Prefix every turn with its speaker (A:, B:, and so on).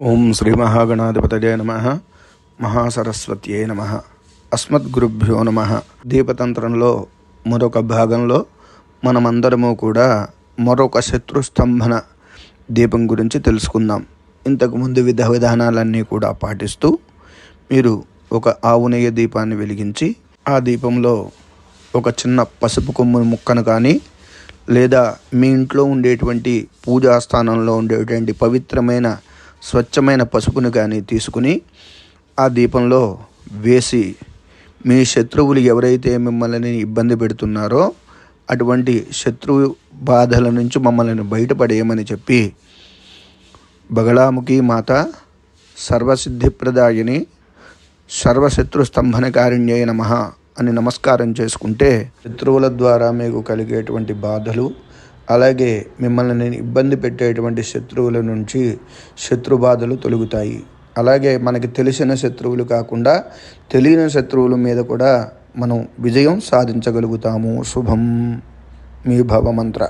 A: ఓం శ్రీ మహాగణాధిపతయ నమ మహాసరస్వత్యే నమ అస్మద్గురుభ్యో నమ. దీపతంత్రంలో మరొక భాగంలో మనమందరము కూడా మరొక శత్రుస్తంభన దీపం గురించి తెలుసుకుందాం. ఇంతకుముందు విధ విధానాలన్నీ కూడా పాటిస్తూ మీరు ఒక ఆవునేయ దీపాన్ని వెలిగించి ఆ దీపంలో ఒక చిన్న పసుపు కొమ్ము ముక్కను కానీ లేదా మీ ఇంట్లో ఉండేటువంటి పూజా స్థానంలో ఉండేటువంటి పవిత్రమైన స్వచ్ఛమైన పసుపును కానీ తీసుకుని ఆ దీపంలో వేసి మీ శత్రువులు ఎవరైతే మిమ్మల్ని ఇబ్బంది పెడుతున్నారో అటువంటి శత్రువు బాధల నుంచి మమ్మల్ని బయటపడేయమని చెప్పి బగళాముఖి మాత సర్వసిద్ధిప్రదాయిని సర్వశత్రు స్తంభనకారిణ్యై నమ అని నమస్కారం చేసుకుంటే శత్రువుల ద్వారా మీకు కలిగేటువంటి బాధలు అలాగే మిమ్మల్ని ఇబ్బంది పెట్టేటువంటి శత్రువుల నుంచి శత్రు బాధలు తొలుగుతాయి. అలాగే మనకి తెలిసిన శత్రువులు కాకుండా తెలియని శత్రువుల మీద కూడా మనం విజయం సాధించగలుగుతాము. శుభం. మీ భవమంత్ర.